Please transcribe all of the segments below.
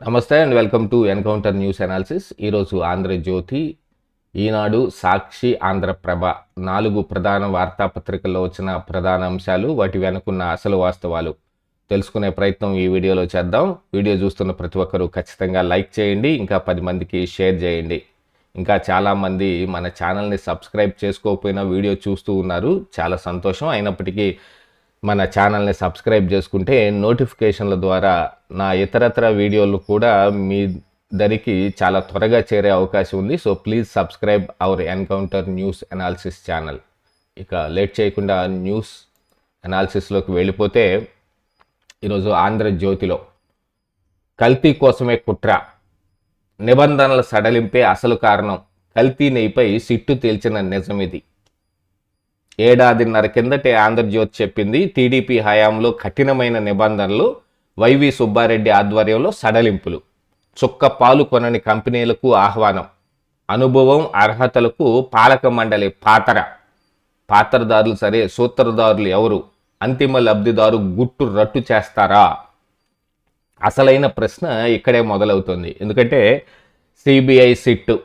నమస్తే and welcome to encounter news analysis. ఈరోజు ఆంధ్రజ్యోతి ఈనాడు సాక్షి ఆంధ్రప్రభ నాలుగు ప్రధాన వార్తాపత్రికల్లో వచ్చిన ప్రధాన అంశాలు వాటి వెనుకున్న అసలు వాస్తవాలు తెలుసుకునే ప్రయత్నం ఈ వీడియోలో చేద్దాం. వీడియో చూస్తున్న ప్రతి ఒక్కరూ ఖచ్చితంగా లైక్ చేయండి ఇంకా పది మందికి షేర్ చేయండి. ఇంకా చాలామంది మన ఛానల్ని సబ్స్క్రైబ్ చేసుకోకపోయినా వీడియో చూస్తూ ఉన్నారు. చాలా సంతోషం. అయినప్పటికీ మన ఛానల్ని సబ్స్క్రైబ్ చేసుకుంటే నోటిఫికేషన్ల ద్వారా నా ఇతరత్ర వీడియోలు కూడా మీ దరికి చాలా త్వరగా చేరే అవకాశం ఉంది. So please subscribe our encounter news analysis channel ఇక లేట్ చేయకుండా న్యూస్ అనాలిసిస్లోకి వెళ్ళిపోతే ఈరోజు ఆంధ్రజ్యోతిలో కల్తీ కోసమే కుట్ర. నిబంధనల సడలింపే అసలు కారణం కల్తీ నెయ్యిపై సిట్టు తేల్చిన నిజం ఇది. ఏడాదిన్నర కిందటే ఆంధ్రజ్యోతి చెప్పింది టీడీపీ హయాంలో కఠినమైన నిబంధనలు వైవి సుబ్బారెడ్డి ఆధ్వర్యంలో సడలింపులు. చుక్క పాలు కొనని కంపెనీలకు ఆహ్వానం. అనుభవం అర్హతలకు పాలక మండలి పాతర. పాత్రదారులు సరే సూత్రధారులు ఎవరు? అంతిమ లబ్ధిదారు గుట్టు రట్టు చేస్తారా? అసలైన ప్రశ్న ఇక్కడే మొదలవుతుంది. ఎందుకంటే సిబిఐ సిట్టు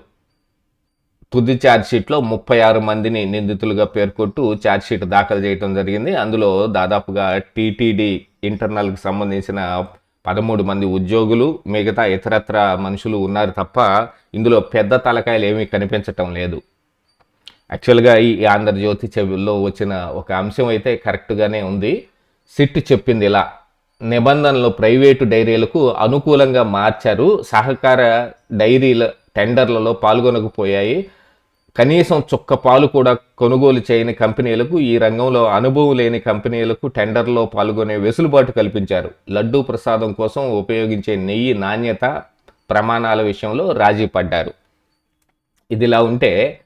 తుది ఛార్జ్షీట్లో ముప్పై ఆరు మందిని నిందితులుగా పేర్కొంటూ ఛార్జ్షీట్ దాఖలు చేయడం జరిగింది. అందులో దాదాపుగా టీటీడీ ఇంటర్నల్కి సంబంధించిన పదమూడు మంది ఉద్యోగులు మిగతా ఇతరత్ర మనుషులు ఉన్నారు తప్ప ఇందులో పెద్ద తలకాయలు ఏమీ కనిపించటం లేదు. యాక్చువల్గా ఈ ఆంధ్రజ్యోతి చెవిలో వచ్చిన ఒక అంశం అయితే కరెక్ట్గానే ఉంది. సిట్ చెప్పింది ఇలా నిబంధనలు ప్రైవేటు డైరీలకు అనుకూలంగా మార్చారు. సహకార డైరీల టెండర్లలో పాల్గొనకపోయాయి. కనీసం చుక్క పాలు కూడా కొనుగోలు చేయని కంపెనీలకు ఈ రంగంలో అనుభవం లేని కంపెనీలకు టెండర్లో పాల్గొనే వెసులుబాటు కల్పించారు. లడ్డూ ప్రసాదం కోసం ఉపయోగించే నెయ్యి నాణ్యత ప్రమాణాల విషయంలో రాజీ పడ్డారు. ఇదిలా ఉంటే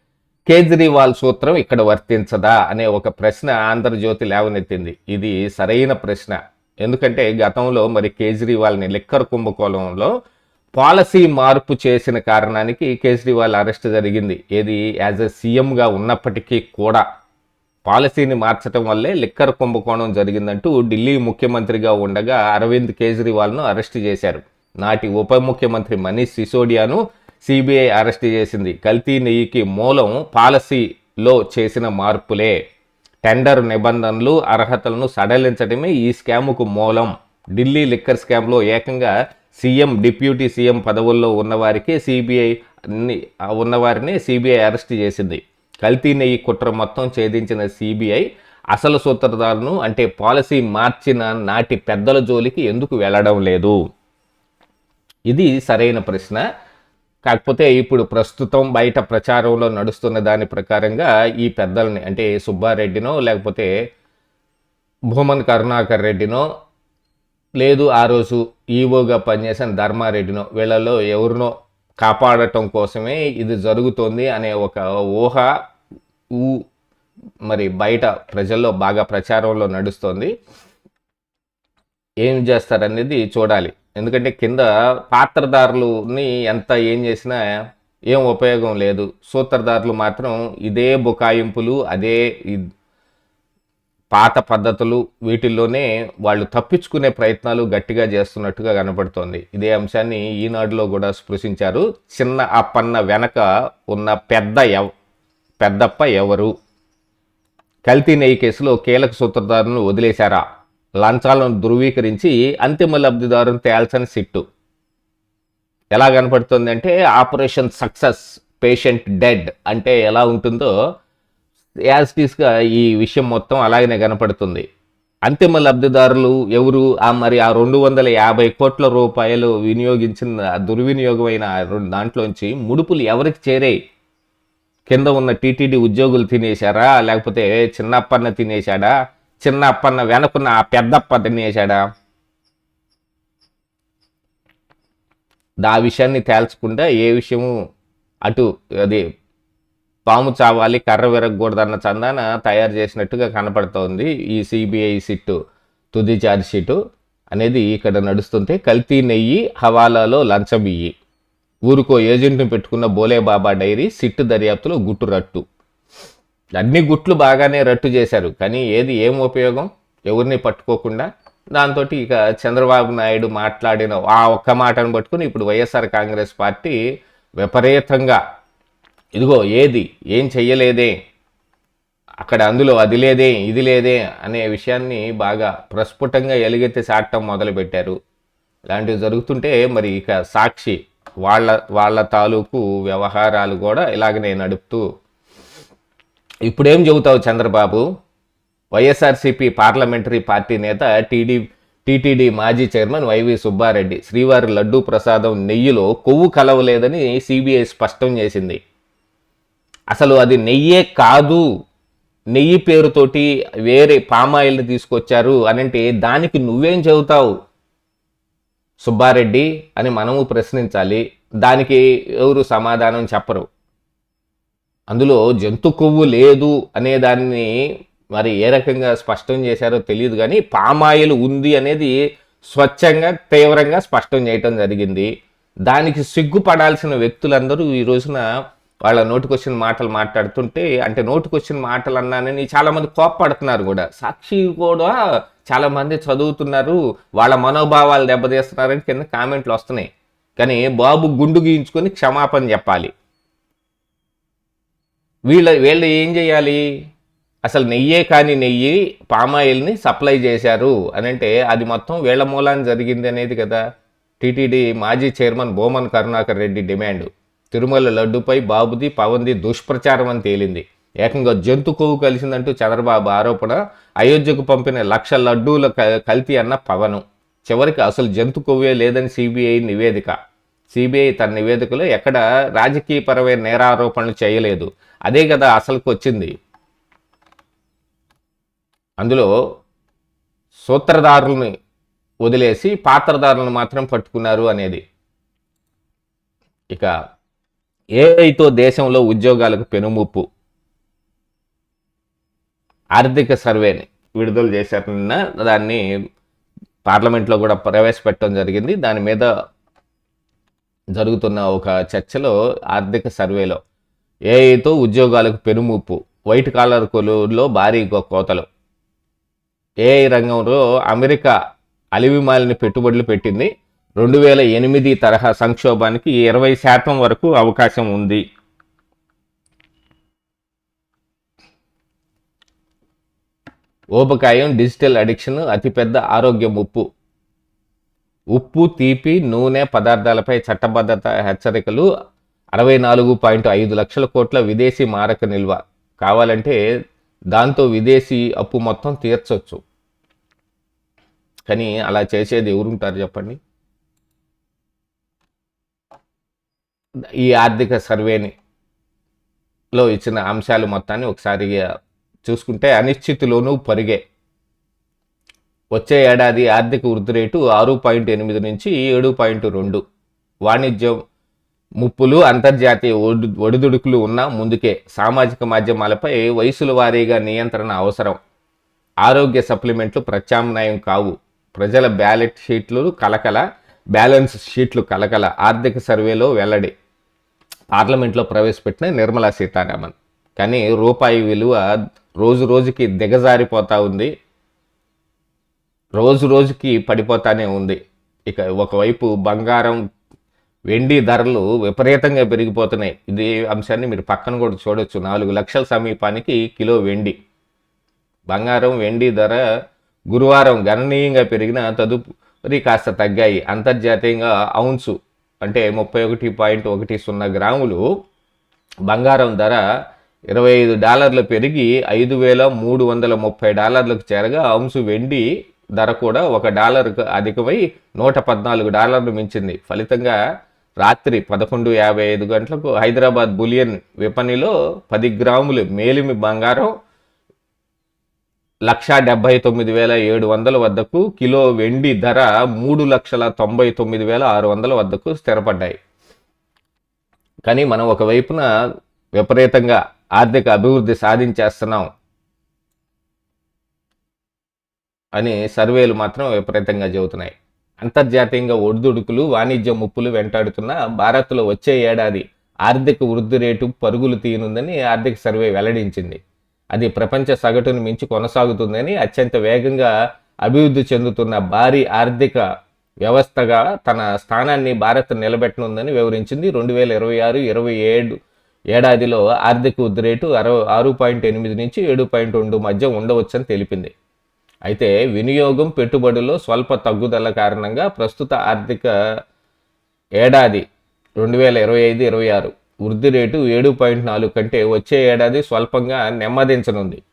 కేజ్రీవాల్ సూత్రం ఇక్కడ వర్తించదా అనే ఒక ప్రశ్న ఆంధ్రజ్యోతి లేవనెత్తింది. ఇది సరైన ప్రశ్న. ఎందుకంటే గతంలో మరి కేజ్రీవాల్ని లిక్కర్ కుంభకోణంలో పాలసీ మార్పు చేసిన కారణానికి కేజ్రీవాల్ అరెస్ట్ జరిగింది. ఏది యాజ్ ఎ సీఎంగా ఉన్నప్పటికీ కూడా పాలసీని మార్చడం వల్లే లిక్కర్ కుంభకోణం జరిగిందంటూ ఢిల్లీ ముఖ్యమంత్రిగా ఉండగా అరవింద్ కేజ్రీవాల్ను అరెస్ట్ చేశారు. నాటి ఉప ముఖ్యమంత్రి మనీష్ సిసోడియాను సిబిఐ అరెస్ట్ చేసింది. కల్తీ నెయ్యికి మూలం పాలసీలో చేసిన మార్పులే. టెండర్ నిబంధనలు అర్హతలను సడలించడమే ఈ స్కాముకు మూలం. ఢిల్లీ లిక్కర్ స్కామ్లో ఏకంగా సీఎం డిప్యూటీ సీఎం పదవుల్లో ఉన్నవారికి సిబిఐ ఉన్నవారిని సిబిఐ అరెస్ట్ చేసింది. కల్తీ నెయ్యి కుట్ర మొత్తం ఛేదించిన సిబిఐ అసలు సూత్రధారును అంటే పాలసీ మార్చిన నాటి పెద్దల జోలికి ఎందుకు వెళ్ళడం లేదు? ఇది సరైన ప్రశ్న. కాకపోతే ఇప్పుడు ప్రస్తుతం బయట ప్రచారంలో నడుస్తున్న దాని ప్రకారంగా ఈ పెద్దల్ని అంటే సుబ్బారెడ్డినో లేకపోతే భూమన్ కరుణాకర్ రెడ్డినో లేదు ఆ రోజు ఈవోగా పనిచేసిన ధర్మారెడ్డినో వీళ్ళలో ఎవరినో కాపాడటం కోసమే ఇది జరుగుతోంది అనే ఒక ఊహ ఊ మరి బయట ప్రజల్లో బాగా ప్రచారంలో నడుస్తోంది. ఏం చేస్తారనేది చూడాలి. ఎందుకంటే కింద పాత్రదారులని ఎంత ఏం చేసినా ఏం ఉపయోగం లేదు. సూత్రధారులు మాత్రం ఇదే బుకాయింపులు అదే పాత పద్ధతులు వీటిల్లోనే వాళ్ళు తప్పించుకునే ప్రయత్నాలు గట్టిగా చేస్తున్నట్టుగా కనపడుతోంది. ఇదే అంశాన్ని ఈనాడులో కూడా స్పృశించారు. చిన్న అప్పన్న వెనక ఉన్న పెద్ద ఎవ పెద్దప్ప ఎవరు? కల్తీ నెయ్యి కేసులో కీలక సూత్రధారులను వదిలేశారా? లంచాలను ధృవీకరించి అంతిమ లబ్ధిదారుని తేల్చని సిట్టు. ఎలా కనపడుతుంది అంటే ఆపరేషన్ సక్సెస్ పేషెంట్ డెడ్ అంటే ఎలా ఉంటుందో యాజ్ టీస్గా ఈ విషయం మొత్తం అలాగనే కనపడుతుంది. అంతిమ లబ్ధిదారులు ఎవరు? ఆ మరి ఆ రెండు వందల యాభై కోట్ల రూపాయలు వినియోగించిన దుర్వినియోగమైన దాంట్లోంచి ముడుపులు ఎవరికి చేరాయి కింద ఉన్న టీటీడీ ఉద్యోగులు తినేశారా? లేకపోతే చిన్నప్పన్న తినేశాడా? చిన్న అప్పన్న వెనకున్న ఆ పెద్దప్ప తినేశాడా? ఆ విషయాన్ని తేల్చకుండా ఏ విషయము అటు అది పాము చావాలి కర్ర విరగకూడదన్న చందాన తయారు చేసినట్టుగా కనపడుతోంది ఈ సిబిఐ సిట్టు తుది ఛార్జ్ షీటు అనేది ఇక్కడ నడుస్తుంటే కల్తీ నెయ్యి హవాలాలో లంచం ఇయ్యి. ఊరుకో ఏజెంట్ని పెట్టుకున్న బోలేబాబా డైరీ సిట్టు దర్యాప్తులో గుట్టు రట్టు. అన్ని గుట్లు బాగానే రట్టు చేశారు కానీ ఏది ఏం ఉపయోగం? ఎవరిని పట్టుకోకుండా? దాంతో ఇక చంద్రబాబు నాయుడు మాట్లాడిన ఆ ఒక్క మాటను పట్టుకుని ఇప్పుడు వైఎస్ఆర్ కాంగ్రెస్ పార్టీ విపరీతంగా ఇదిగో ఏది? ఏం చెయ్యలేదే? అక్కడ అందులో అది లేదే ఇది లేదే అనే విషయాన్ని బాగా ప్రస్ఫుటంగా ఎలుగెత్తి సాటం మొదలుపెట్టారు. ఇలాంటివి జరుగుతుంటే మరి ఇక సాక్షి వాళ్ళ వాళ్ళ తాలూకు వ్యవహారాలు కూడా ఇలాగనే నడుపుతూ ఇప్పుడేం చెబుతావు చంద్రబాబు? వైఎస్ఆర్సీపీ పార్లమెంటరీ పార్టీ నేత టీడీ టీటీడీ మాజీ చైర్మన్ వైవి సుబ్బారెడ్డి శ్రీవారి లడ్డూ ప్రసాదం నెయ్యిలో కొవ్వు కలవలేదని సిబిఐ స్పష్టం చేసింది. అసలు అది నెయ్యే కాదు. నెయ్యి పేరుతోటి వేరే పామాయిల్ని తీసుకొచ్చారు అని అంటే దానికి నువ్వేం చెబుతావు? సుబ్బారెడ్డి అని మనము ప్రశ్నించాలి. దానికి ఎవరు సమాధానం చెప్పరు. అందులో జంతు కొవ్వు లేదు అనే దాన్ని మరి ఏ రకంగా స్పష్టం చేశారో తెలియదు కానీ పామాయిల్ ఉంది అనేది స్వచ్ఛంగా తీవ్రంగా స్పష్టం చేయటం జరిగింది. దానికి సిగ్గుపడాల్సిన వ్యక్తులందరూ ఈ రోజున వాళ్ళ నోటికొచ్చిన మాటలు మాట్లాడుతుంటే అంటే నోటికొచ్చిన మాటలు అన్నానని చాలామంది కోప్పడుతున్నారు కూడా. సాక్షి కూడా చాలామంది చదువుతున్నారు వాళ్ళ మనోభావాలు దెబ్బతీస్తున్నారని కింద కామెంట్లు వస్తున్నాయి. కానీ బాబు గుండు గీయించుకొని క్షమాపణ చెప్పాలి. వీళ్ళ వీళ్ళు ఏం చేయాలి? అసలు నెయ్యే కానీ నెయ్యి పామాయిల్ని సప్లై చేశారు అని అంటే అది మొత్తం వీళ్ళ మూలాన్ని జరిగింది అనేది కదా. టీటీడీ మాజీ చైర్మన్ బోమన్ కరుణాకర్ రెడ్డి డిమాండ్. తిరుమల లడ్డుపై బాబుది పవన్ది దుష్ప్రచారం అని తేలింది. ఏకంగా జంతు కొవ్వు కలిసిందంటూ చంద్రబాబు ఆరోపణ అయోధ్యకు పంపిన లక్ష లడ్డూల క- కల్తీ అన్న పవను. చివరికి అసలు జంతు కొవ్వే లేదని సిబిఐ నివేదిక. సిబిఐ తన నివేదికలో ఎక్కడ రాజకీయపరమైన నేరారోపణలు చేయలేదు. అదే కదా అసలుకు వచ్చింది అందులో సూత్రధారుల్ని వదిలేసి పాత్రధారులను మాత్రం పట్టుకున్నారు అనేది. ఇక ఏఐతో దేశంలో ఉద్యోగాలకు పెనుముప్పు. ఆర్థిక సర్వేని విడుదల చేశారు నిన్న దాన్ని పార్లమెంట్లో కూడా ప్రవేశపెట్టడం జరిగింది. దాని మీద జరుగుతున్న ఒక చర్చలో ఆర్థిక సర్వేలో ఏఐతో ఉద్యోగాలకు పెనుముప్పు వైట్ కాలర్ కొలువులో భారీ కోతలు. ఏఐ రంగంలో అమెరికా అలివిమాలిన పెట్టుబడులు పెట్టింది. రెండు వేల ఎనిమిది తరహా సంక్షోభానికి ఇరవై శాతం వరకు అవకాశం ఉంది. ఊబకాయం డిజిటల్ అడిక్షన్ అతిపెద్ద ఆరోగ్య ముప్పు ఉప్పు తీపి నూనె పదార్థాలపై చట్టబద్ధత హెచ్చరికలు అరవై నాలుగు పాయింట్ ఐదు లక్షల కోట్ల విదేశీ మారక నిల్వ. కావాలంటే దాంతో విదేశీ అప్పు మొత్తం తీర్చొచ్చు. కానీ అలా చేసేది ఎవరుంటారు చెప్పండి? ఈ ఆర్థిక సర్వేని లో ఇచ్చిన అంశాలు మొత్తాన్ని ఒకసారి చూసుకుంటే అనిశ్చితిలోనూ పరిగే. వచ్చే ఏడాది ఆర్థిక వృద్ధి రేటు ఆరు పాయింట్ ఎనిమిది నుంచి ఏడు పాయింట్ రెండు. వాణిజ్యం ముప్పులు అంతర్జాతీయ ఒడి ఒడిదుడుకులు ఉన్న ముందుకే సామాజిక మాధ్యమాలపై వయసుల వారీగా నియంత్రణ అవసరం. ఆరోగ్య సప్లిమెంట్లు ప్రత్యామ్నాయం కావు. ప్రజల బ్యాలెట్ షీట్లు కలకల బ్యాలెన్స్ షీట్లు కలకల ఆర్థిక సర్వేలో వెల్లడి. పార్లమెంట్లో ప్రవేశపెట్టిన నిర్మలా సీతారామన్. కానీ రూపాయి విలువ రోజు రోజుకి దిగజారిపోతా ఉంది. రోజు రోజుకి పడిపోతానే ఉంది. ఇక ఒకవైపు బంగారం వెండి ధరలు విపరీతంగా పెరిగిపోతున్నాయి. ఇది అంశాన్ని మీరు పక్కన కూడా చూడొచ్చు. నాలుగు లక్షల సమీపానికి కిలో వెండి. బంగారం వెండి ధర గురువారం గణనీయంగా పెరిగిన తదుపు మరి కాస్త తగ్గాయి. అంతర్జాతీయంగా ఔన్సు అంటే ముప్పై ఒకటి పాయింట్ ఒకటి సున్నా గ్రాములు. బంగారం ధర ఇరవై ఐదు డాలర్లు పెరిగి ఐదు వేల మూడు వందల ముప్పై డాలర్లకు చేరగా ఔన్సు వెండి ధర కూడా ఒక డాలర్కు అధికమై నూట పద్నాలుగు డాలర్లు మించింది. ఫలితంగా రాత్రి పదకొండు యాభై ఐదు గంటలకు హైదరాబాద్ బులియన్ విపణిలో పది గ్రాములు మేలిమి బంగారం లక్ష డెబ్బై తొమ్మిది వేల ఏడు వందల వద్దకు కిలో వెండి ధర మూడు లక్షల తొంభై తొమ్మిది వేల ఆరు వందల వద్దకు స్థిరపడ్డాయి. కానీ మనం ఒకవైపున విపరీతంగా ఆర్థిక అభివృద్ధి సాధించేస్తున్నాం అని సర్వేలు మాత్రం విపరీతంగా చెబుతున్నాయి. అంతర్జాతీయంగా ఒడిదుడుకులు వాణిజ్య ముప్పులు వెంటాడుతున్న భారత్లో వచ్చే ఏడాది ఆర్థిక వృద్ధి రేటు పరుగులు తీయనుందని ఆర్థిక సర్వే వెల్లడించింది. అది ప్రపంచ సగటును మించి కొనసాగుతుందని అత్యంత వేగంగా అభివృద్ధి చెందుతున్న భారీ ఆర్థిక వ్యవస్థగా తన స్థానాన్ని భారత్ నిలబెట్టనుందని వివరించింది. రెండు వేల ఇరవై ఆరు ఇరవై ఏడు ఏడాదిలో ఆర్థిక వృద్ధి రేటు అరవై ఆరు పాయింట్ ఎనిమిది నుంచి ఏడు పాయింట్ రెండు మధ్య ఉండవచ్చని తెలిపింది. అయితే వినియోగం పెట్టుబడుల్లో స్వల్ప తగ్గుదల కారణంగా ప్రస్తుత ఆర్థిక ఏడాది రెండు వేల ఇరవై ఐదు ఇరవై ఆరు వృద్ధి రేటు ఏడు పాయింట్ నాలుగు కంటే వచ్చే ఏడాది స్వల్పంగా నెమ్మదించనుంది.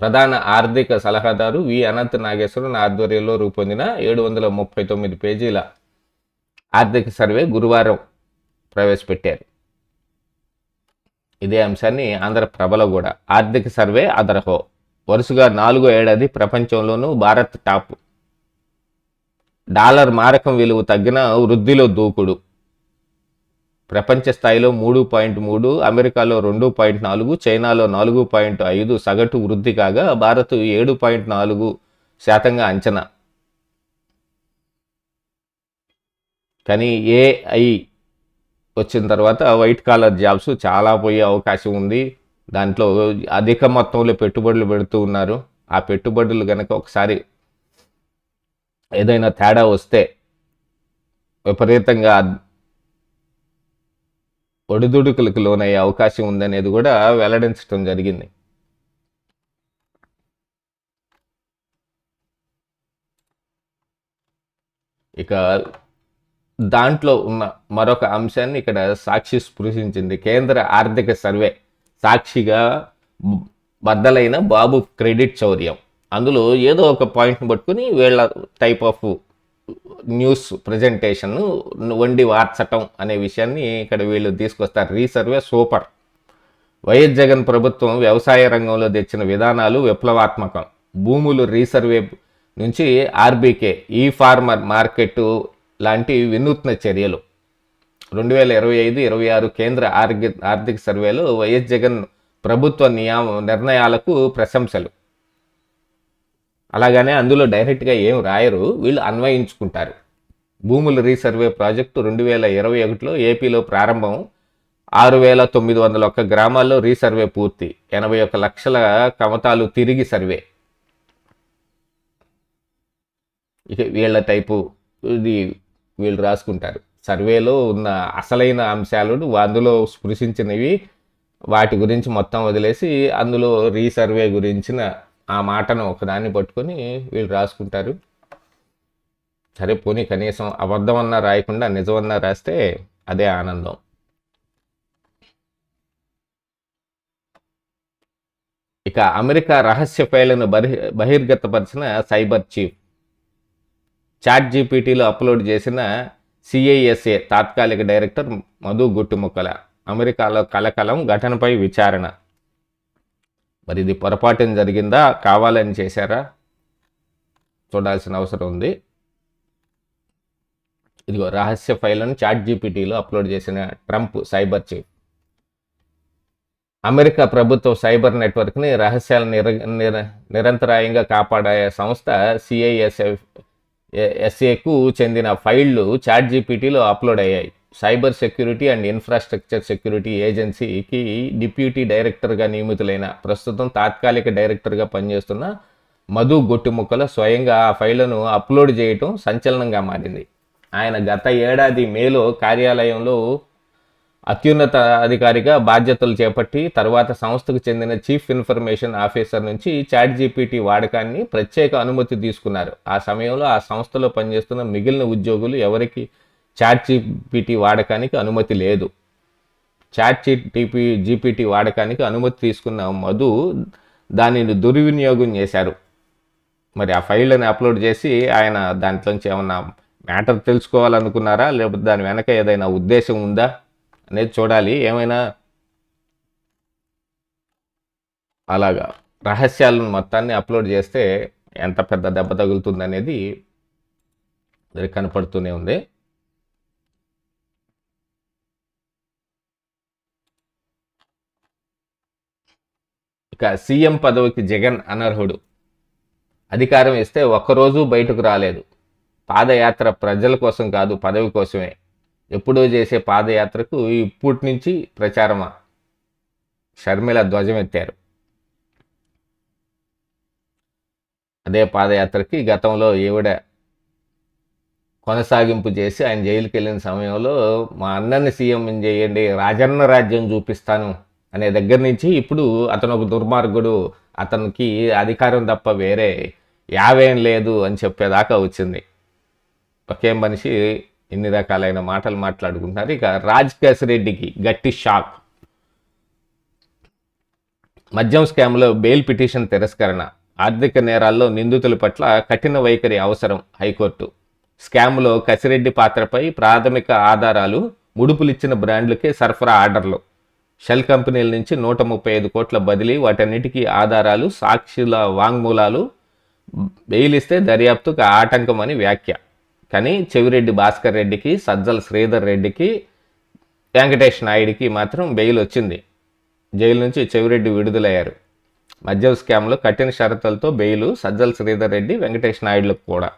ప్రధాన ఆర్థిక సలహాదారు వి. అనంత్ నాగేశ్వరన్ ఆధ్వర్యంలో రూపొందిన ఏడు వందల ముప్పై తొమ్మిది పేజీల ఆర్థిక సర్వే గురువారం ప్రవేశపెట్టారు. ఇదే అంశాన్ని ఆంధ్రప్రభలో కూడా ఆర్థిక సర్వే అదర్హో వరుసగా నాలుగో ఏడాది ప్రపంచంలోనూ భారత్ టాప్. డాలర్ మారకం విలువ తగ్గిన వృద్ధిలో దూకుడు. ప్రపంచ స్థాయిలో మూడు పాయింట్ మూడు అమెరికాలో రెండు పాయింట్ నాలుగు చైనాలో నాలుగు పాయింట్ ఐదు సగటు వృద్ధి కాగా భారత్ ఏడు పాయింట్ నాలుగు శాతంగా అంచనా. కానీ ఏఐ వచ్చిన తర్వాత వైట్ కాలర్ జాబ్స్ చాలా పోయే అవకాశం ఉంది. దాంట్లో అధిక మొత్తంలో పెట్టుబడులు పెడుతూ ఉన్నారు. ఆ పెట్టుబడులు కనుక ఒకసారి ఏదైనా తేడా వస్తే విపరీతంగా ఒడిదుడుకులకు లోనయ్యే అవకాశం ఉందనేది కూడా వెల్లడించడం జరిగింది. ఇక దాంట్లో ఉన్న మరొక అంశాన్ని ఇక్కడ సాక్షి స్పృశించింది. కేంద్ర ఆర్థిక సర్వే సాక్షిగా బద్దలైన బాబు క్రెడిట్ చౌర్యం. అందులో ఏదో ఒక పాయింట్ని పట్టుకుని వీళ్ళ టైప్ ఆఫ్ న్యూస్ ప్రజెంటేషన్ వండి వార్చటం అనే విషయాన్ని ఇక్కడ వీళ్ళు తీసుకొస్తారు. Resurvey super. వైఎస్ జగన్ ప్రభుత్వం వ్యవసాయ రంగంలో తెచ్చిన విధానాలు విప్లవాత్మకం. భూములు రీసర్వే నుంచి ఆర్బీకే ఈ ఫార్మర్ మార్కెట్ లాంటి వినూత్న చర్యలు. రెండు వేల ఇరవై ఐదు ఇరవై ఆరు కేంద్ర ఆర్థిక ఆర్థిక సర్వేలో వైఎస్ జగన్ ప్రభుత్వ నియామ నిర్ణయాలకు ప్రశంసలు. అలాగనే అందులో డైరెక్ట్గా ఏం రాయరు. వీళ్ళు అన్వయించుకుంటారు. భూముల రీసర్వే ప్రాజెక్టు రెండు వేల ఇరవై ఒకటిలో ఏపీలో ప్రారంభం. ఆరు వేల తొమ్మిది వందల ఒక్క గ్రామాల్లో రీసర్వే పూర్తి. ఎనభై ఒక్క లక్షల కమతాలు తిరిగి సర్వే ఇక వీళ్ళ టైపు ఇది వీళ్ళు రాసుకుంటారు. సర్వేలో ఉన్న అసలైన అంశాలను అందులో స్పృశించినవి. వాటి గురించి మొత్తం వదిలేసి అందులో రీసర్వే గురించిన ఆ మాటను ఒకదాన్ని పట్టుకొని వీళ్ళు రాసుకుంటారు. సరే పోనీ కనీసం అబద్ధమన్నా రాయకుండా నిజమన్నా రాస్తే అదే ఆనందం. ఇక అమెరికా రహస్య ఫైళ్ళను బహి బహిర్గతపరిచిన సైబర్ చీఫ్. చాట్ జీపీటీలో అప్లోడ్ చేసిన సిఐఎస్ఏ తాత్కాలిక డైరెక్టర్ మధు గుట్టుముక్కల. అమెరికాలో కలకలం ఘటనపై విచారణ. మరి ఇది పొరపాటున జరిగిందా? కావాలని చేశారా? చూడాల్సిన అవసరం ఉంది. ఇదిగో రహస్య ఫైళ్ళను చాట్ జీపీటీలో అప్లోడ్ చేసిన ట్రంప్ సైబర్ చీఫ్. అమెరికా ప్రభుత్వ సైబర్ నెట్వర్క్ని రహస్యాలను నిర నిర నిరంతరాయంగా కాపాడే సంస్థ సిఐఎస్ఎఫ్ ఎస్ఏకు చెందిన ఫైళ్ళు చాట్ జీపీటీలో అప్లోడ్ అయ్యాయి. Cyber security and infrastructure security ఏజెన్సీకి డిప్యూటీ డైరెక్టర్గా నియమితులైన ప్రస్తుతం తాత్కాలిక డైరెక్టర్గా పనిచేస్తున్న మధు గొట్టుముక్కల స్వయంగా ఆ ఫైళ్ళను అప్లోడ్ చేయటం సంచలనంగా మారింది. ఆయన గత ఏడాది మేలో కార్యాలయంలో అత్యున్నత అధికారిగా బాధ్యతలు చేపట్టి తర్వాత సంస్థకు చెందిన చీఫ్ ఇన్ఫర్మేషన్ ఆఫీసర్ నుంచి చాట్ జీపీటీ వాడకాన్ని ప్రత్యేక అనుమతి తీసుకున్నారు. ఆ సమయంలో ఆ సంస్థలో పనిచేస్తున్న మిగిలిన ఉద్యోగులు ఎవరికి చాట్ జీపీటీ వాడకానికి అనుమతి లేదు. చాట్ జీపీ జీపీటీ వాడకానికి అనుమతి తీసుకున్న మధు దానిని దుర్వినియోగం చేశారు. మరి ఆ ఫైళ్ళని అప్లోడ్ చేసి ఆయన దాంట్లోంచి ఏమన్నా మ్యాటర్ తెలుసుకోవాలనుకున్నారా? లేకపోతే దాని వెనక ఏదైనా ఉద్దేశం ఉందా? అనేది చూడాలి. ఏమైనా? అలాగా. రహస్యాలను మొత్తాన్ని అప్లోడ్ చేస్తే ఎంత పెద్ద దెబ్బ తగులుతుంది అనేది కనపడుతూనే ఉంది. ఇక సీఎం పదవికి జగన్ అనర్హుడు. అధికారం ఇస్తే ఒక్కరోజు బయటకు రాలేదు. పాదయాత్ర ప్రజల కోసం కాదు పదవి కోసమే. ఎప్పుడో చేసే పాదయాత్రకు ఇప్పటి నుంచి ప్రచారమా? షర్మిల ధ్వజమెత్తారు. అదే పాదయాత్రకి గతంలో ఈవిడ కొనసాగింపు చేసి ఆయన జైలుకి వెళ్ళిన సమయంలో మా అన్నని సీఎం చేయండి రాజన్న రాజ్యం చూపిస్తాను అనే దగ్గర నుంచి ఇప్పుడు అతను ఒక దుర్మార్గుడు అతనికి అధికారం తప్ప వేరే యావేం లేదు అని చెప్పేదాకా వచ్చింది. ఒకే మనిషి ఇన్ని రకాలైన మాటలు మాట్లాడుకుంటున్నారు. ఇక రాజ్ రెడ్డికి గట్టి షాక్. మద్యం స్కామ్లో బెయిల్ పిటిషన్ తిరస్కరణ. ఆర్థిక నేరాల్లో నిందితుల పట్ల కఠిన వైఖరి అవసరం హైకోర్టు. స్కామ్లో కసిరెడ్డి పాత్రపై ప్రాథమిక ఆధారాలు ముడుపులిచ్చిన బ్రాండ్లకే సరఫరా ఆర్డర్లు. షెల్ కంపెనీల నుంచి నూట ముప్పై ఐదు కోట్ల బదిలీ వాటన్నిటికీ ఆధారాలు సాక్షుల వాంగ్మూలాలు బెయిలిస్తే దర్యాప్తుకు ఆటంకం అని వ్యాఖ్య. కానీ చెవిరెడ్డి భాస్కర్ రెడ్డికి సజ్జల శ్రీధర్ రెడ్డికి వెంకటేష్ నాయుడికి మాత్రం బెయిల్ వచ్చింది. జైలు నుంచి చెవిరెడ్డి విడుదలయ్యారు. మద్యం స్కామ్లో కఠిన షరతులతో బెయిలు సజ్జల శ్రీధర్ రెడ్డి వెంకటేష్ నాయుడులకు కూడా.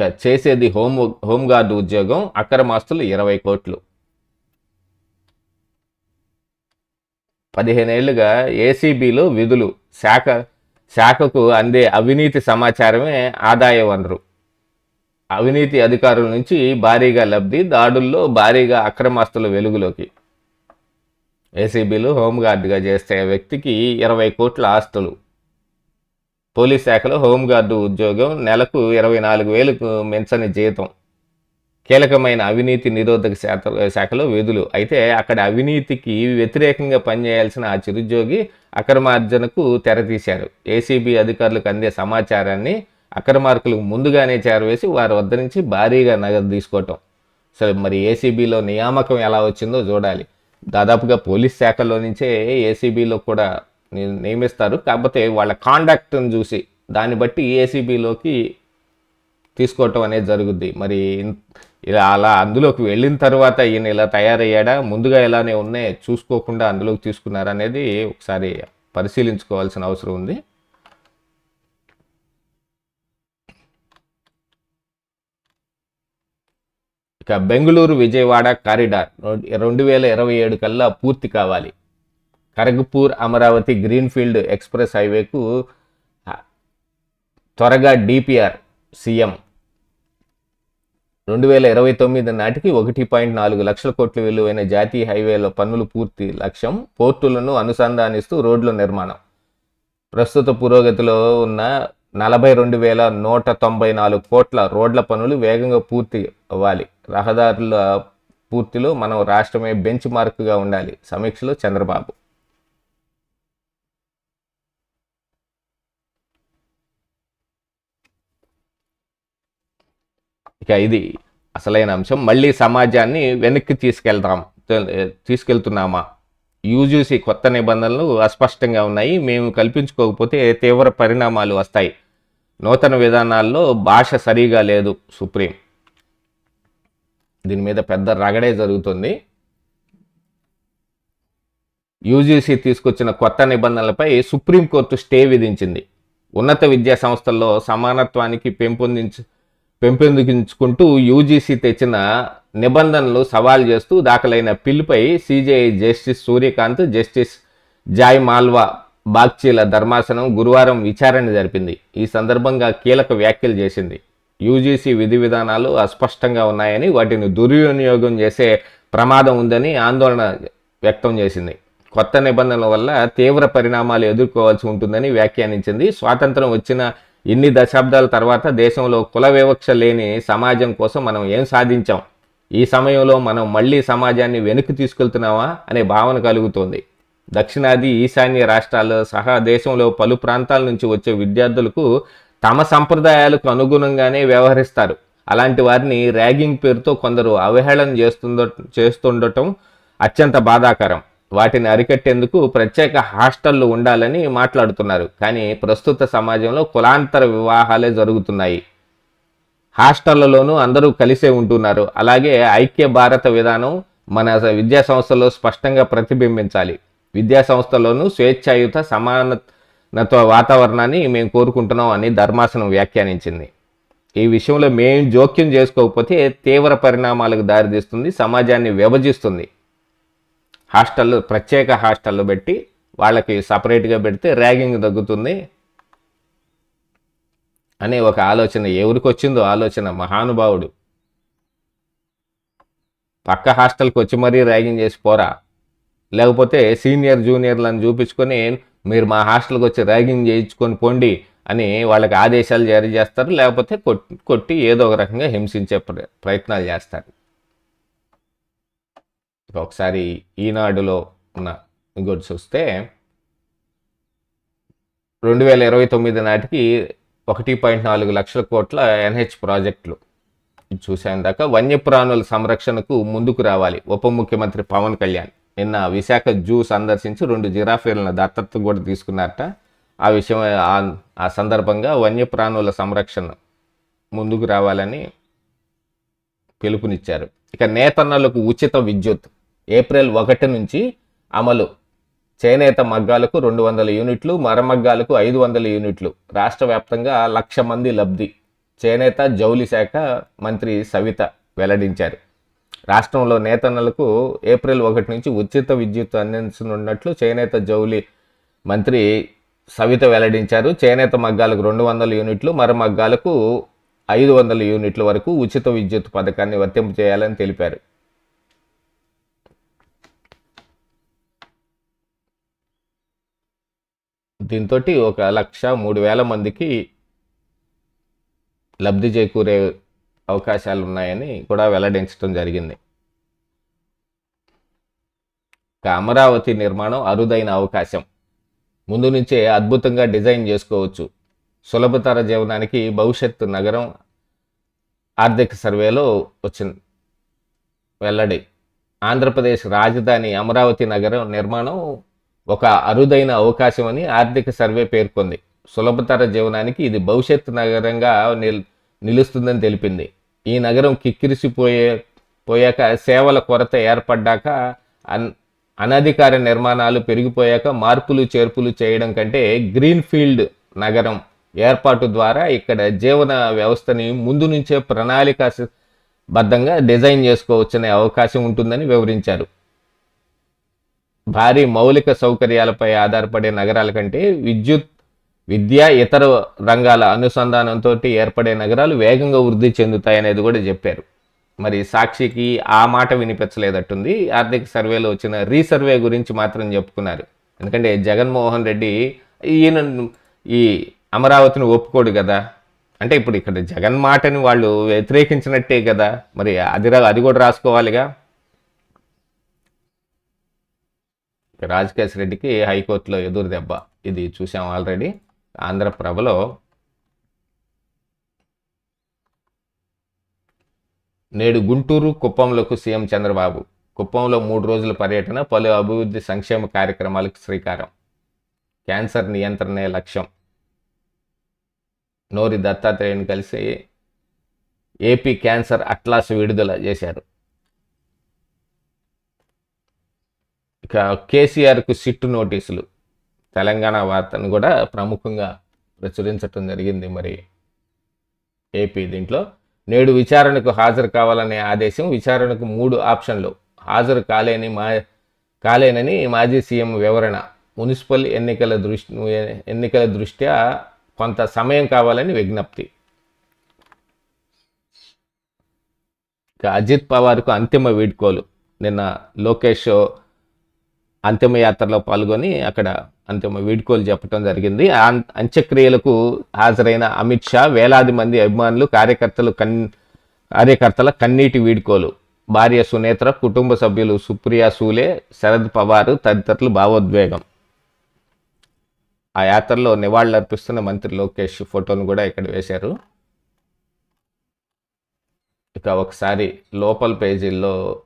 చేసేది హోమ్ హోంగార్డ్ ఉద్యోగం అక్రమాస్తులు ఇరవై కోట్లు. పదిహేనేళ్ళుగా ఏసీబీలో విధులు. శాఖ శాఖకు అందే అవినీతి సమాచారమే ఆదాయ వనరు అవినీతి అధికారుల నుంచి భారీగా లబ్ధి దాడుల్లో భారీగా అక్రమాస్తుల వెలుగులోకి. ఏసీబీలు హోంగార్డుగా చేస్తే వ్యక్తికి ఇరవై కోట్ల ఆస్తులు. పోలీస్ శాఖలో హోంగార్డు ఉద్యోగం నెలకు ఇరవై నాలుగు వేలకు మించని జీతం. కీలకమైన అవినీతి నిరోధక శాఖ శాఖలో విధులు. అయితే అక్కడ అవినీతికి వ్యతిరేకంగా పనిచేయాల్సిన ఆ చిరుద్యోగి అక్రమార్జనకు తెరతీశారు. ఏసీబీ అధికారులకు అందే సమాచారాన్ని అక్రమార్కులకు ముందుగానే చేరవేసి వారి వద్ద నుంచి భారీగా నగదు తీసుకోవటం. సరే మరి ఏసీబీలో నియామకం ఎలా వచ్చిందో చూడాలి. దాదాపుగా పోలీస్ శాఖలో నుంచే ఏసీబీలో కూడా నియమిస్తారు. కాకపోతే వాళ్ళ కాండక్ట్ని చూసి దాన్ని బట్టి ఏసీబీలోకి తీసుకోవటం అనేది జరుగుద్ది. మరి ఇలా అలా అందులోకి వెళ్ళిన తర్వాత ఈయన ఇలా తయారయ్యాడా? ముందుగా ఇలానే ఉన్నాయి? చూసుకోకుండా అందులోకి తీసుకున్నారా అనేది ఒకసారి పరిశీలించుకోవాల్సిన అవసరం ఉంది. ఇక బెంగళూరు విజయవాడ కారిడార్ రెండు వేల ఇరవై ఏడు కల్లా పూర్తి కావాలి. ఖరగ్పూర్ అమరావతి గ్రీన్ఫీల్డ్ ఎక్స్ప్రెస్ హైవేకు త్వరగా డిపిఆర్ సీఎం రెండు వేల ఇరవై తొమ్మిది నాటికి ఒకటి పాయింట్ నాలుగు లక్షల కోట్ల విలువైన జాతీయ హైవేల పన్నులు పూర్తి లక్ష్యం. పోర్టులను అనుసంధానిస్తూ రోడ్ల నిర్మాణం. ప్రస్తుత పురోగతిలో ఉన్న నలభై రెండు వేల నూట తొంభై నాలుగు కోట్ల రోడ్ల పనులు వేగంగా పూర్తి అవ్వాలి. రహదారుల పూర్తిలో మనం రాష్ట్రమే బెంచ్ మార్క్గా ఉండాలి. సమీక్షలో చంద్రబాబు ఇక ఇది అసలైన అంశం. మళ్ళీ సమాజాన్ని వెనక్కి తీసుకెళ్దాం. తీసుకెళ్తున్నామా? యూజీసీ కొత్త నిబంధనలు అస్పష్టంగా ఉన్నాయి. మేము కల్పించుకోకపోతే తీవ్ర పరిణామాలు వస్తాయి. నూతన విధానాల్లో భాష సరిగా లేదు సుప్రీం. దీని మీద పెద్ద రగడే జరుగుతుంది. యూజీసీ తీసుకొచ్చిన కొత్త నిబంధనలపై సుప్రీంకోర్టు స్టే విధించింది. ఉన్నత విద్యా సంస్థల్లో సమానత్వానికి పెంపొందించ పెంపొందించుకుంటూ యూజీసీ తెచ్చిన నిబంధనలు సవాల్ చేస్తూ దాఖలైన పిల్లుపై CJI justice Suryakant justice Joymalya బాగ్చీల ధర్మాసనం గురువారం విచారణ జరిపింది. ఈ సందర్భంగా కీలక వ్యాఖ్యలు చేసింది. యూజీసీ విధి విధానాలు అస్పష్టంగా ఉన్నాయని వాటిని దుర్వినియోగం చేసే ప్రమాదం ఉందని ఆందోళన వ్యక్తం చేసింది. కొత్త నిబంధనల వల్ల తీవ్ర పరిణామాలు ఎదుర్కోవాల్సి ఉంటుందని వ్యాఖ్యానించింది. స్వాతంత్రం వచ్చిన ఇన్ని దశాబ్దాల తర్వాత దేశంలో కుల వివక్ష లేని సమాజం కోసం మనం ఏం సాధించాం? ఈ సమయంలో మనం మళ్ళీ సమాజాన్ని వెనక్కి తీసుకెళ్తున్నామా అనే భావన కలుగుతోంది. దక్షిణాది ఈశాన్య రాష్ట్రాల్లో సహా దేశంలో పలు ప్రాంతాల నుంచి వచ్చే విద్యార్థులకు తమ సంప్రదాయాలకు అనుగుణంగానే వ్యవహరిస్తారు. అలాంటి వారిని ర్యాగింగ్ పేరుతో కొందరు అవహేళన చేస్తుండ చేస్తుండటం అత్యంత బాధాకరం. వాటిని అరికట్టేందుకు ప్రత్యేక హాస్టళ్ళు ఉండాలని మాట్లాడుతున్నారు. కానీ ప్రస్తుత సమాజంలో కులాంతర వివాహాలే జరుగుతున్నాయి. హాస్టళ్ళలోనూ అందరూ కలిసే ఉంటున్నారు. అలాగే ఐక్య భారత విధానం మన విద్యా సంస్థలో స్పష్టంగా ప్రతిబింబించాలి. విద్యా సంస్థలోనూ స్వేచ్ఛాయుత సమానత్వ వాతావరణాన్ని మేము కోరుకుంటున్నాం అని ధర్మాసనం వ్యాఖ్యానించింది. ఈ విషయంలో మేము జోక్యం చేసుకోకపోతే తీవ్ర పరిణామాలకు దారితీస్తుంది సమాజాన్ని విభజిస్తుంది. హాస్టల్లో ప్రత్యేక హాస్టల్లో పెట్టి వాళ్ళకి సపరేట్గా పెడితే ర్యాగింగ్ తగ్గుతుంది అనే ఒక ఆలోచన. ఎవరికి వచ్చిందో ఆలోచన. మహానుభావుడు. పక్క హాస్టల్కి వచ్చి మరీ ర్యాగింగ్ చేసి పోరా. లేకపోతే సీనియర్ జూనియర్లను చూపించుకొని మీరు మా హాస్టల్కి వచ్చి ర్యాగింగ్ చేయించుకొని పోండి అని వాళ్ళకి ఆదేశాలు జారీ చేస్తారు. లేకపోతే కొట్టి కొట్టి ఏదో ఒక రకంగా హింసించే ప్రయత్నాలు చేస్తారు. ఒకసారి ఈనాడులో ఉన్న ఇంకోటి చూస్తే రెండు వేల ఇరవై తొమ్మిది నాటికి ఒకటి పాయింట్ నాలుగు లక్షల కోట్ల ఎన్హెచ్ ప్రాజెక్టులు. చూసాను దాకా వన్యప్రాణుల సంరక్షణకు ముందుకు రావాలి. ఉప ముఖ్యమంత్రి పవన్ కళ్యాణ్ నిన్న విశాఖ జూ సందర్శించి రెండు జిరాఫీలను దత్తత కూడా తీసుకున్నారట. ఆ విషయం ఆ- ఆ సందర్భంగా వన్యప్రాణుల సంరక్షణ ముందుకు రావాలని పిలుపునిచ్చారు. ఇక నేతన్నలకు ఉచిత విద్యుత్. ఏప్రిల్ ఒకటి నుంచి అమలు. చేనేత మగ్గాలకు రెండు వందల యూనిట్లు మరమగ్గాలకు ఐదు వందల యూనిట్లు. రాష్ట్ర వ్యాప్తంగా లక్ష మంది లబ్ధి. చేనేత జౌలి శాఖ మంత్రి సవిత వెల్లడించారు. రాష్ట్రంలో నేతన్నలకు ఏప్రిల్ ఒకటి నుంచి ఉచిత విద్యుత్ అందించనున్నట్లు చేనేత జౌలి మంత్రి సవిత వెల్లడించారు. చేనేత మగ్గాలకు రెండు వందల యూనిట్లు మరమగ్గాలకు ఐదు వందల యూనిట్ల వరకు ఉచిత విద్యుత్ పథకాన్ని వర్తింపజేయాలని తెలిపారు. దీంతో ఒక లక్ష మూడు వేల మందికి లబ్ధి చేకూరే అవకాశాలు ఉన్నాయని కూడా వెల్లడించడం జరిగింది. అమరావతి నిర్మాణం అరుదైన అవకాశం. ముందు నుంచే అద్భుతంగా డిజైన్ చేసుకోవచ్చు. సులభతర జీవనానికి భవిష్యత్తు నగరం ఆర్థిక సర్వేలో వచ్చింది వెల్లడి. ఆంధ్రప్రదేశ్ రాజధాని అమరావతి నగరం నిర్మాణం ఒక అరుదైన అవకాశం అని ఆర్థిక సర్వే పేర్కొంది. సులభతర జీవనానికి ఇది భవిష్యత్ నగరంగా నిల్ నిలుస్తుందని తెలిపింది. ఈ నగరం కిక్కిరిసిపోయే పోయాక సేవల కొరత ఏర్పడ్డాక అన్ అనధికార నిర్మాణాలు పెరిగిపోయాక మార్పులు చేర్పులు చేయడం కంటే గ్రీన్ ఫీల్డ్ నగరం ఏర్పాటు ద్వారా ఇక్కడ జీవన వ్యవస్థని ముందు నుంచే ప్రణాళిక బద్ధంగా డిజైన్ చేసుకోవచ్చనే అవకాశం ఉంటుందని వివరించారు. భారీ మౌలిక సౌకర్యాలపై ఆధారపడే నగరాల కంటే విద్యుత్ విద్య ఇతర రంగాల అనుసంధానంతో ఏర్పడే నగరాలు వేగంగా వృద్ధి చెందుతాయనేది కూడా చెప్పారు. మరి సాక్షికి ఆ మాట వినిపించలేదట్టుంది. ఆర్థిక సర్వేలో వచ్చిన రీసర్వే గురించి మాత్రం చెప్పుకున్నారు. ఎందుకంటే జగన్మోహన్ రెడ్డి ఈయన ఈ అమరావతిని ఒప్పుకోడు కదా. అంటే ఇప్పుడు ఇక్కడ జగన్ మాటని వాళ్ళు వ్యతిరేకించినట్టే కదా. మరి అది అది కూడా రాసుకోవాలిగా? రాజకేశ్ రెడ్డికి హైకోర్టులో ఎదురు దెబ్బ. ఇది చూసాం ఆల్రెడీ ఆంధ్రప్రభలో నేడు గుంటూరు కుప్పంలకు సీఎం చంద్రబాబు. కుప్పంలో మూడు రోజుల పర్యటన పలు అభివృద్ధి సంక్షేమ కార్యక్రమాలకు శ్రీకారం. క్యాన్సర్ నియంత్రణే లక్ష్యం. నోరి దత్తాత్రేయుని కలిసి ఏపీ క్యాన్సర్ అట్లాస్ విడుదల చేశారు. కేసీఆర్కు సిట్టు నోటీసులు. తెలంగాణ వార్తను కూడా ప్రముఖంగా ప్రచురించటం జరిగింది మరి ఏపీ దీంట్లో. నేడు విచారణకు హాజరు కావాలనే ఆదేశం విచారణకు మూడు ఆప్షన్లు. హాజరు కాలేని మా కాలేనని మాజీ సీఎం వివరణ. మున్సిపల్ ఎన్నికల దృష్టి ఎన్నికల దృష్ట్యా కొంత సమయం కావాలని విజ్ఞప్తి. ఇక అజిత్ పవార్కు అంతిమ వీడ్కోలు. నిన్న లోకేష్ అంతిమయాత్రలో పాల్గొని అక్కడ అంతిమ వీడ్కోలు చెప్పడం జరిగింది. అం- అంత్యక్రియలకు హాజరైన అమిత్ షా వేలాది మంది అభిమానులు కార్యకర్తలు కన్ కార్యకర్తల కన్నీటి వీడ్కోలు. భార్య సునేత్ర కుటుంబ సభ్యులు సుప్రియా సూలే శరద్ పవార్ తదితరులు భావోద్వేగం. ఆ యాత్రలో నివాళులర్పిస్తున్న మంత్రి లోకేష్ ఫోటోను కూడా ఇక్కడ వేశారు. ఇక ఒకసారి లోపల పేజీల్లో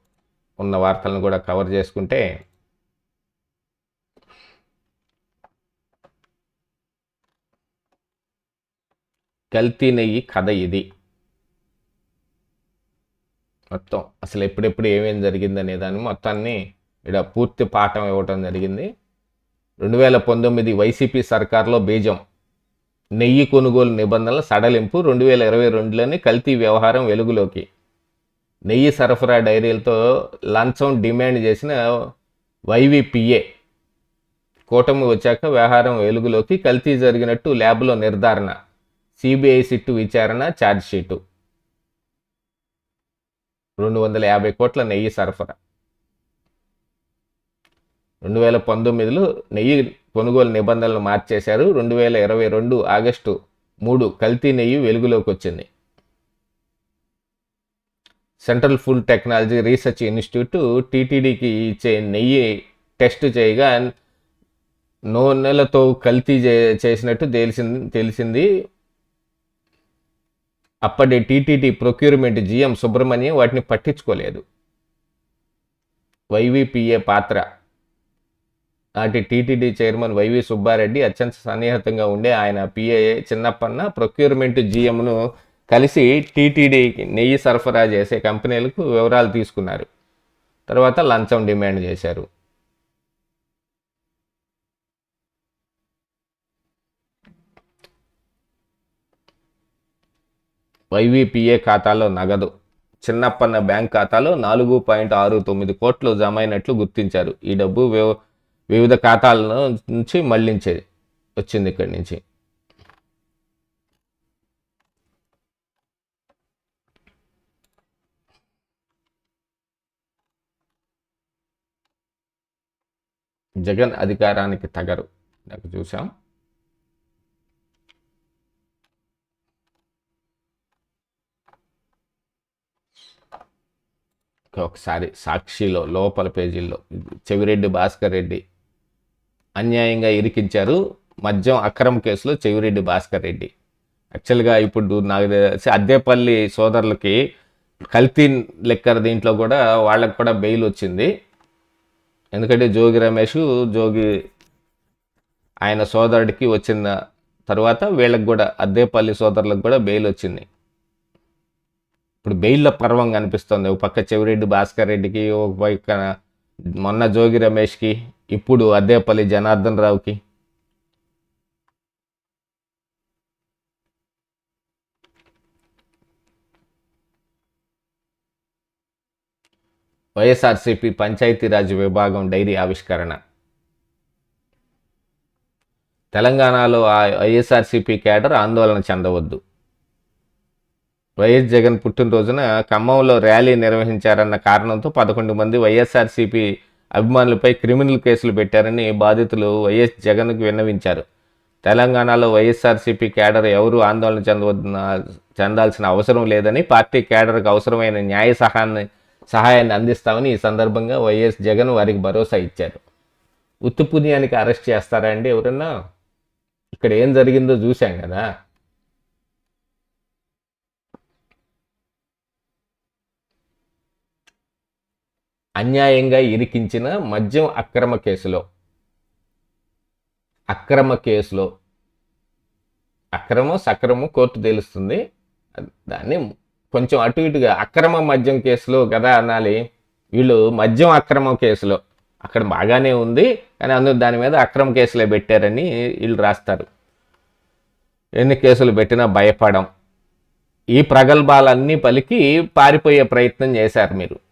ఉన్న వార్తలను కూడా కవర్ చేసుకుంటే కల్తీ నెయ్యి కథ ఇది. మొత్తం అసలు ఎప్పుడెప్పుడు ఏమేమి జరిగిందనే దాన్ని మొత్తాన్ని ఇక్కడ పూర్తి పాఠం ఇవ్వటం జరిగింది. రెండు వేల పంతొమ్మిది వైసీపీ సర్కార్లో బీజం నెయ్యి కొనుగోలు నిబంధనల సడలింపు రెండు వేల ఇరవై రెండులోని కల్తీ వ్యవహారం వెలుగులోకి. నెయ్యి సరఫరా డైరీలతో లంచం డిమాండ్ చేసిన వైవిపిఏ కూటమి వచ్చాక వ్యవహారం వెలుగులోకి కల్తీ జరిగినట్టు ల్యాబ్లో నిర్ధారణ. సిబిఐ సిట్టు విచారణ ఛార్జ్షీటు రెండు వందల యాభై కోట్ల నెయ్యి సరఫరా. రెండు వేల పంతొమ్మిదిలో నెయ్యి కొనుగోలు నిబంధనలు మార్చేశారు. రెండు వేల ఇరవై రెండు ఆగస్టు మూడు కల్తీ నెయ్యి వెలుగులోకి వచ్చింది. Central food technology research institute టీటీడీకి ఇచ్చే నెయ్యి టెస్ట్ చేయగా నూనెలతో కల్తీ చేసినట్టు తెలిసింది తెలిసింది. అప్పటి టీటీడీ ప్రొక్యూర్మెంట్ జిఎం సుబ్రహ్మణ్యం వాటిని పట్టించుకోలేదు. వైవిపిఏ పాత్ర. నాటి టీటీడీ చైర్మన్ వైవి సుబ్బారెడ్డి అత్యంత సన్నిహితంగా ఉండే ఆయన పిఏఏ చిన్నప్పన్న ప్రొక్యూర్మెంట్ జిఎంను కలిసి టీటీడీకి నెయ్యి సరఫరా చేసే కంపెనీలకు వివరాలు తీసుకున్నారు. తర్వాత లంచం డిమాండ్ చేశారు. వైవీపీఏ ఖాతాలో నగదు. చిన్నప్పన్న బ్యాంక్ ఖాతాలో నాలుగు పాయింట్ ఆరు తొమ్మిది కోట్లు జమ అయినట్లు గుర్తించారు. ఈ డబ్బు వివిధ ఖాతాల నుంచి మళ్ళించే వచ్చింది ఇక్కడి నుంచి. జగన్ అధికారానికి తగరు. నాకు చూసాం ఒకసారి సాక్షిలో లోపల పేజీల్లో చెవిరెడ్డి భాస్కర్ రెడ్డి అన్యాయంగా ఇరికించారు. మద్యం అక్రమ కేసులో చెవిరెడ్డి భాస్కర్ రెడ్డి. యాక్చువల్గా ఇప్పుడు నాకు తెలిసి అద్దేపల్లి సోదరులకి కల్తీ లెక్కర్ దీంట్లో కూడా వాళ్ళకి కూడా బెయిల్ వచ్చింది. ఎందుకంటే జోగి రమేష్ జోగి ఆయన సోదరుడికి వచ్చిన తర్వాత వీళ్ళకి కూడా అద్దేపల్లి సోదరులకు కూడా బెయిల్ వచ్చింది. ఇప్పుడు బెయిల్ల పర్వం కనిపిస్తుంది ఒక పక్క చెవిరెడ్డి భాస్కర్ రెడ్డికి ఒక పక్క మొన్న జోగి రమేష్కి ఇప్పుడు అద్దేపల్లి జనార్దన్ రావుకి. వైఎస్ఆర్సీపీ పంచాయతీరాజ్ విభాగం డైరీ ఆవిష్కరణ. తెలంగాణలో ఆ వైఎస్ఆర్సీపీ కేడర్ ఆందోళన చెందవద్దు. వైఎస్ జగన్ పుట్టినరోజున ఖమ్మంలో ర్యాలీ నిర్వహించారన్న కారణంతో పదకొండు మంది వైఎస్ఆర్సీపీ అభిమానులపై క్రిమినల్ కేసులు పెట్టారని బాధితులు వైఎస్ జగన్కు విన్నవించారు. తెలంగాణలో వైఎస్ఆర్సీపీ కేడర్ ఎవరూ ఆందోళన చెందవద్దున చెందాల్సిన అవసరం లేదని పార్టీ కేడర్కు అవసరమైన న్యాయ సహాయాన్ని సహాయాన్ని అందిస్తామని ఈ సందర్భంగా వైఎస్ జగన్ వారికి భరోసా ఇచ్చారు. ఉత్తు పుణ్యానికి అరెస్ట్ చేస్తారా అండి ఎవరన్నా? ఇక్కడ ఏం జరిగిందో చూశాం కదా. అన్యాయంగా ఇరికించిన మద్యం అక్రమ కేసులో. అక్రమ కేసులో. అక్రమం సక్రమం కోర్టు తెలుస్తుంది. దాన్ని కొంచెం అటు ఇటుగా అక్రమ మద్యం కేసులో కదా అనాలి. వీళ్ళు మద్యం అక్రమ కేసులో. అక్కడ బాగానే ఉంది కానీ అందులో దాని మీద అక్రమ కేసులే పెట్టారని వీళ్ళు రాస్తారు. ఎన్ని కేసులు పెట్టినా భయపడం. ఈ ప్రగల్భాలన్నీ పలికి పారిపోయే ప్రయత్నం చేశారు మీరు.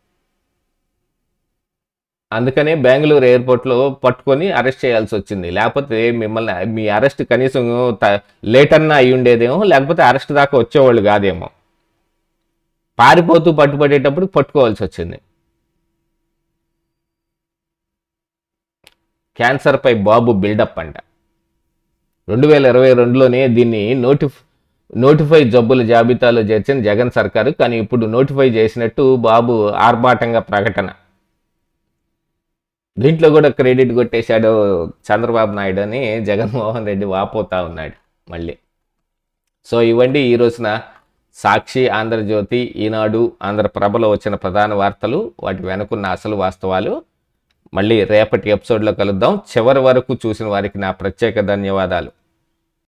అందుకనే బెంగళూరు ఎయిర్పోర్ట్లో పట్టుకొని అరెస్ట్ చేయాల్సి వచ్చింది. లేకపోతే మిమ్మల్ని మీ అరెస్ట్ కనీసం త- లేట్ అన్నా అయి ఉండేదేమో లేకపోతే అరెస్ట్ దాకా వచ్చేవాళ్ళు కాదేమో. పారిపోతూ పట్టుబడేటప్పుడు పట్టుకోవాల్సి వచ్చింది. క్యాన్సర్పై బాబు బిల్డప్ అంట. రెండు వేల ఇరవై రెండులోనే దీన్ని నోటిఫ్ నోటిఫై జబ్బుల జాబితాలో చేర్చిన జగన్ సర్కారు. కానీ ఇప్పుడు నోటిఫై చేసినట్టు బాబు ఆర్భాటంగా ప్రకటన. దీంట్లో కూడా క్రెడిట్ కొట్టేశాడు చంద్రబాబు నాయుడు అని జగన్మోహన్ రెడ్డి వాపోతా ఉన్నాడు మళ్ళీ. సో ఇవ్వండి ఈ రోజున సాక్షి ఆంధ్రజ్యోతి ఈనాడు ఆంధ్రప్రభలో వచ్చిన ప్రధాన వార్తలు వాటి వెనుకున్న అసలు వాస్తవాలు. మళ్ళీ రేపటి ఎపిసోడ్లో కలుద్దాం. చివరి వరకు చూసిన వారికి నా ప్రత్యేక ధన్యవాదాలు.